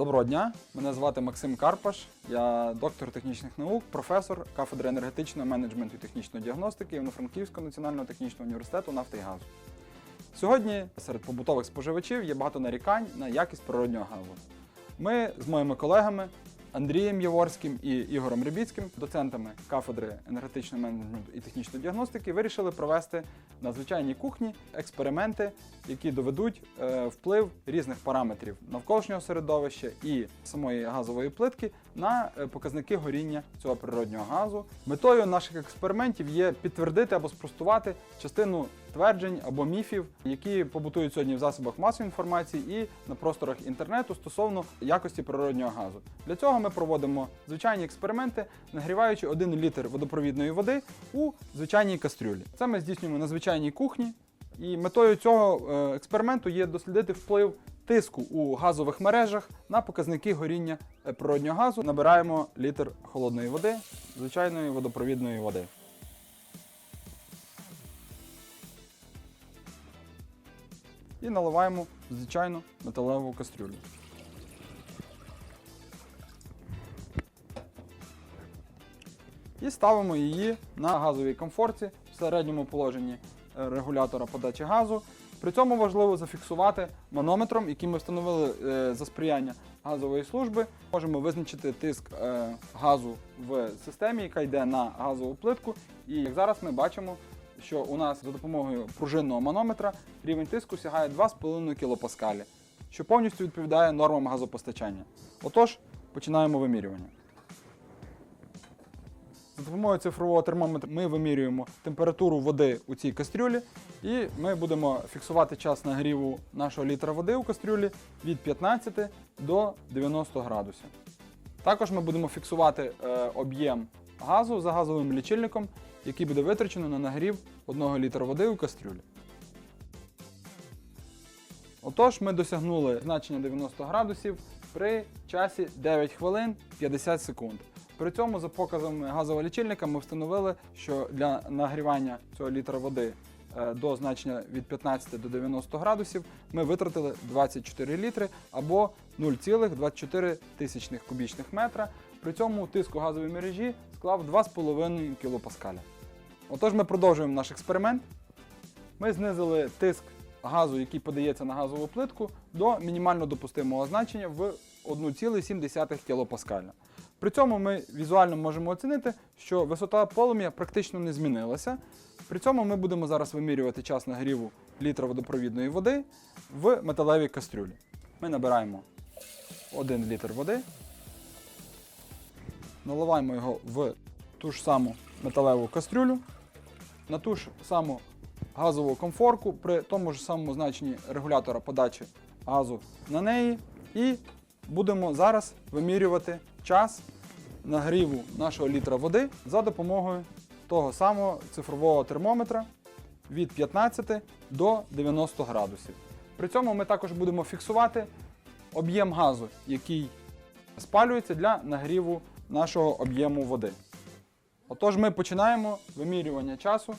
Доброго дня, мене звати Максим Карпаш. Я доктор технічних наук, професор кафедри енергетичного менеджменту і технічної діагностики Івано-Франківського національного технічного університету нафти і газу. Сьогодні серед побутових споживачів є багато нарікань на якість природнього газу. Ми з моїми колегами Андрієм Яворським і Ігорем Рибіцьким, доцентами кафедри енергетичного менеджменту і технічної діагностики, вирішили провести на звичайній кухні експерименти, які доведуть е, вплив різних параметрів навколишнього середовища і самої газової плитки на е, показники горіння цього природнього газу. Метою наших експериментів є підтвердити або спростувати частину тверджень або міфів, які побутують сьогодні в засобах масової інформації і на просторах інтернету стосовно якості природнього газу. Для цього ми проводимо звичайні експерименти, нагріваючи 1 літр водопровідної води у звичайній кастрюлі. Це ми здійснюємо на звичайній кухні. І метою цього е, експерименту є дослідити вплив тиску у газових мережах на показники горіння природнього газу. Набираємо літр холодної води, звичайної водопровідної води. І наливаємо звичайну металеву кастрюлю. І ставимо її на газовій комфорті в середньому положенні е, регулятора подачі газу. При цьому важливо зафіксувати манометром, який ми встановили е, за сприяння газової служби. Можемо визначити тиск е, газу в системі, яка йде на газову плитку. І як зараз ми бачимо, що у нас за допомогою пружинного манометра рівень тиску сягає 2,5 кПа, що повністю відповідає нормам газопостачання. Отож, починаємо вимірювання. За допомогою цифрового термометра ми вимірюємо температуру води у цій кастрюлі, і ми будемо фіксувати час нагріву нашого літра води у кастрюлі від 15 до 90 градусів. Також ми будемо фіксувати е, об'єм газу за газовим лічильником, який буде витрачено на нагрів 1 літра води у кастрюлі. Отож, ми досягнули значення 90 градусів при часі 9 хвилин 50 секунд. При цьому, за показами газового лічильника, ми встановили, що для нагрівання цього літра води е, до значення від 15 до 90 градусів ми витратили 24 літри або 0,24 тисячних кубічних метра. При цьому тиск у газовій мережі склав 2,5 кПа. Отож, ми продовжуємо наш експеримент. Ми знизили тиск газу, який подається на газову плитку, до мінімально допустимого значення в 1,7 кПа. При цьому ми візуально можемо оцінити, що висота полум'я практично не змінилася. При цьому ми будемо зараз вимірювати час нагріву літра водопровідної води в металевій кастрюлі. Ми набираємо 1 літр води, наливаємо його в ту ж саму металеву кастрюлю, на ту ж саму газову комфорку при тому ж самому значенні регулятора подачі газу на неї. І будемо зараз вимірювати час нагріву нашого літра води за допомогою того самого цифрового термометра від 15 до 90 градусів. При цьому ми також будемо фіксувати об'єм газу, який спалюється для нагріву нашого об'єму води. Отож, ми починаємо вимірювання часу,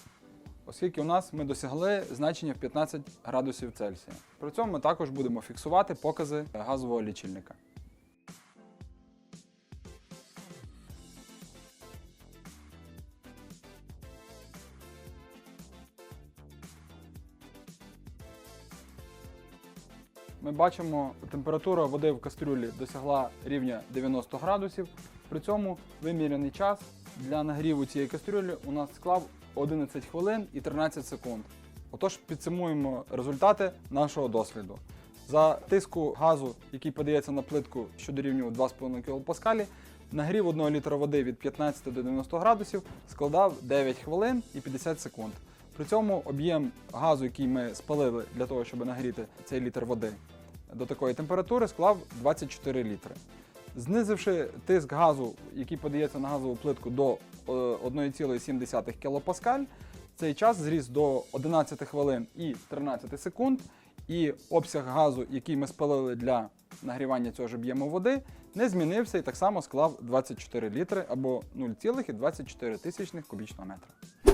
оскільки у нас ми досягли значення в 15 градусів Цельсія. При цьому ми також будемо фіксувати покази газового лічильника. Ми бачимо, температура води в кастрюлі досягла рівня 90 градусів. При цьому вимірений час для нагріву цієї кастрюлі у нас склав 11 хвилин і 13 секунд. Отож, підсумуємо результати нашого досліду. За тиску газу, який подається на плитку, що дорівнює 2,5 кПа, нагрів 1 літра води від 15 до 90 градусів складав 9 хвилин і 50 секунд. При цьому об'єм газу, який ми спалили для того, щоб нагріти цей літр води до такої температури, склав 24 літри. Знизивши тиск газу, який подається на газову плитку до е, 1,7 кПа, цей час зріс до 11 хвилин і 13 секунд, і обсяг газу, який ми спалили для нагрівання цього ж об'єму води, не змінився і так само склав 24 літри або 0,24 кубічного метра.